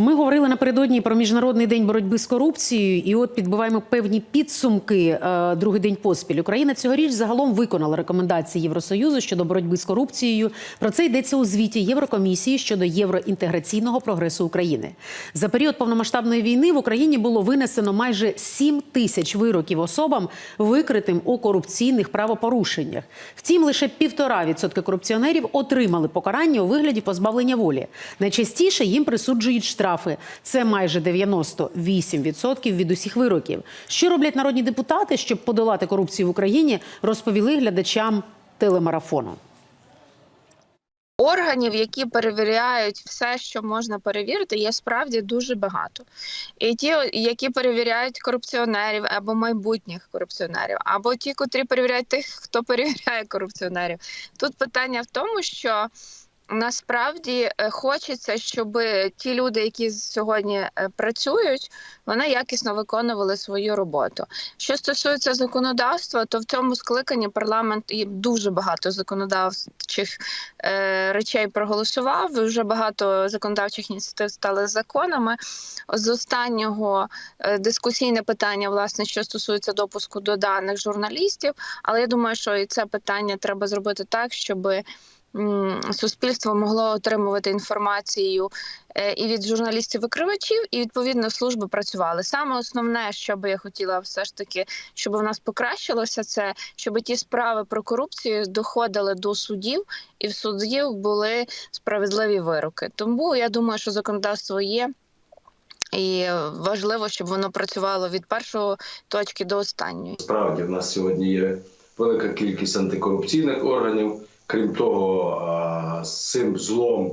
Ми говорили напередодні про міжнародний день боротьби з корупцією, і от підбиваємо певні підсумки. е, Другий день поспіль. Україна цьогоріч загалом виконала рекомендації Євросоюзу щодо боротьби з корупцією. Про це йдеться у звіті Єврокомісії щодо євроінтеграційного прогресу України. За період повномасштабної війни в Україні було винесено майже 7 тисяч вироків особам, викритим у корупційних правопорушеннях. Втім, лише півтора відсотки корупціонерів отримали покарання у вигляді позбавлення волі. Найчастіше їм присуджують штрафи. Це майже 98% від усіх вироків. Що роблять народні депутати, щоб подолати корупцію в Україні, розповіли глядачам телемарафону. Органів, які перевіряють все, що можна перевірити, є справді дуже багато. І ті, які перевіряють корупціонерів або майбутніх корупціонерів, або ті, котрі перевіряють тих, хто перевіряє корупціонерів. Тут питання в тому, що насправді е, хочеться, щоб ті люди, які сьогодні е, працюють, вони якісно виконували свою роботу. Що стосується законодавства, то в цьому скликанні парламент і дуже багато законодавчих е, речей проголосував. Вже багато законодавчих ініціатив стали законами. З останнього дискусійне питання, власне, що стосується допуску до даних журналістів. Але я думаю, що і це питання треба зробити так, щоб суспільство могло отримувати інформацію е, і від журналістів-викривачів, і відповідно служби працювали. Саме основне, що би я хотіла, все ж таки, щоб у нас покращилося, це щоб ті справи про корупцію доходили до судів, і в судів були справедливі вироки. Тому я думаю, що законодавство є. І важливо, щоб воно працювало від першої точки до останньої. Справді в нас сьогодні є велика кількість антикорупційних органів. Крім того, з цим злом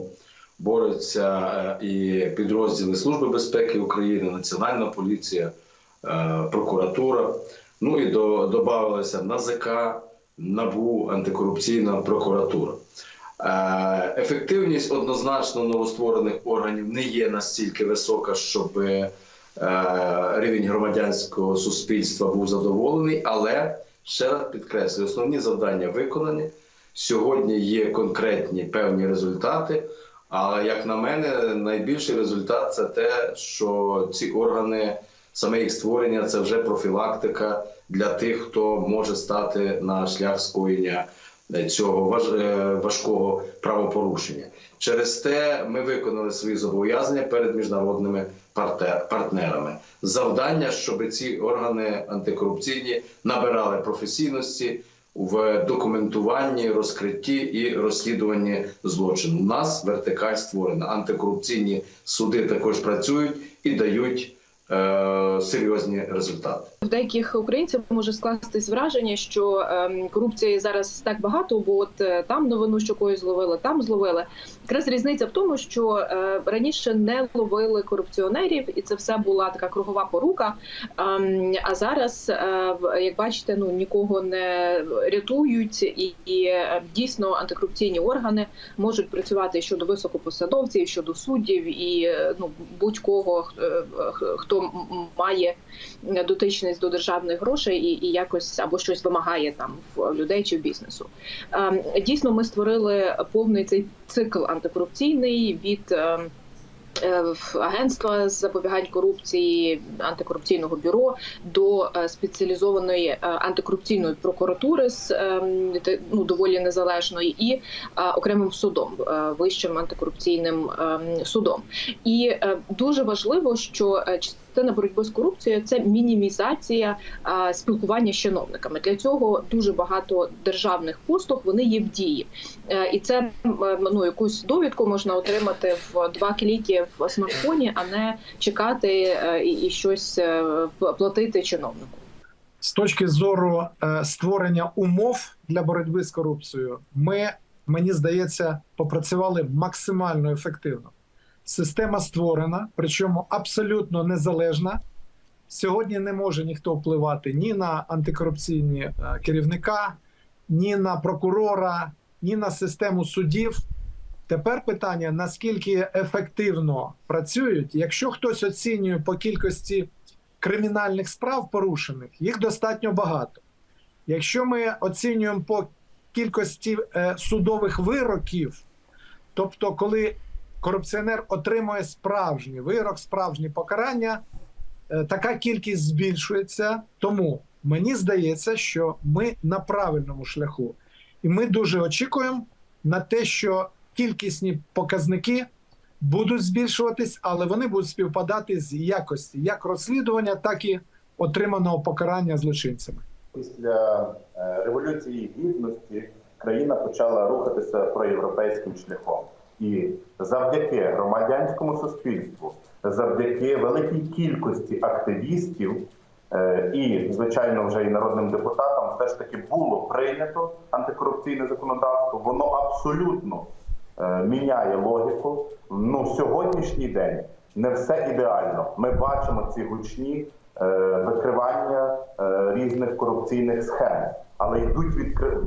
борються і підрозділи Служби безпеки України, Національна поліція, прокуратура. Ну і додавалися НАЗК, НАБУ, антикорупційна прокуратура. Ефективність однозначно новостворених органів не є настільки висока, щоб рівень громадянського суспільства був задоволений, але ще раз підкреслюю, основні завдання виконані. Сьогодні є конкретні певні результати. Але як на мене, найбільший результат це те, що ці органи, саме їх створення, це вже профілактика для тих, хто може стати на шлях скоєння цього важкого правопорушення. Через те ми виконали свої зобов'язання перед міжнародними партнерами. Завдання, щоб ці органи антикорупційні набирали професійності в документуванні, розкритті і розслідуванні злочину. У нас вертикаль створена. Антикорупційні суди також працюють і дають серйозні результати. В деяких українців може скластись враження, що е, корупції зараз так багато, бо от е, там новину, що когось зловили, там зловили. Якраз різниця в тому, що е, раніше не ловили корупціонерів, і це все була така кругова порука. Е, а зараз, е, як бачите, ну нікого не рятують, і, і е, дійсно антикорупційні органи можуть працювати щодо високопосадовців, щодо суддів і е, ну будь-кого е, має дотичність до державних грошей і і якось або щось вимагає там в людей чи в бізнесу. Ем, Дійсно, ми створили повний цей цикл антикорупційний від. ем, Агентства з запобігань корупції антикорупційного бюро до спеціалізованої антикорупційної прокуратури з ем, ну, доволі незалежної і окремим судом, вищим антикорупційним судом. І е, дуже важливо, що частина боротьби з корупцією це мінімізація спілкування з чиновниками. Для цього дуже багато державних послуг вони є в дії, Е, і це ну якусь довідку можна отримати в два кліки в смартфоні, а не чекати е, і щось е, платити чиновнику. З точки зору створення умов для боротьби з корупцією, ми мені здається попрацювали максимально ефективно. Система створена, причому абсолютно незалежна. Сьогодні не може ніхто впливати ні на антикорупційні керівника, ні на прокурора, ні на систему судів. Тепер питання: наскільки ефективно працюють, якщо хтось оцінює по кількості кримінальних справ порушених, їх достатньо багато. Якщо ми оцінюємо по кількості е, судових вироків, тобто, коли корупціонер отримує справжній вирок, справжнє покарання, е, така кількість збільшується. Тому мені здається, що ми на правильному шляху, і ми дуже очікуємо на те, що кількісні показники будуть збільшуватись, але вони будуть співпадати з якості як розслідування, так і отриманого покарання злочинцями. Після е, революції гідності країна почала рухатися проєвропейським шляхом, і завдяки громадянському суспільству, завдяки великій кількості активістів е, і, звичайно, вже і народним депутатам, все ж таки було прийнято антикорупційне законодавство. Воно абсолютно е, міняє логіку. Ну, сьогоднішній день не все ідеально. Ми бачимо ці гучні е, викривання різних корупційних схем, але йдуть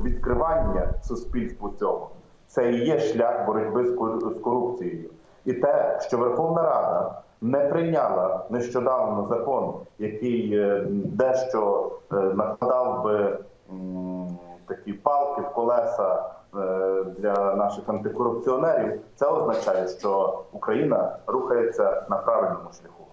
відкривання суспільству цього. Це і є шлях боротьби з кор- з корупцією. І те, що Верховна Рада не прийняла нещодавно закон, який е, дещо е, накладав би такі палки в колеса е, для наших антикорупціонерів, це означає, що Україна рухається на правильному шляху.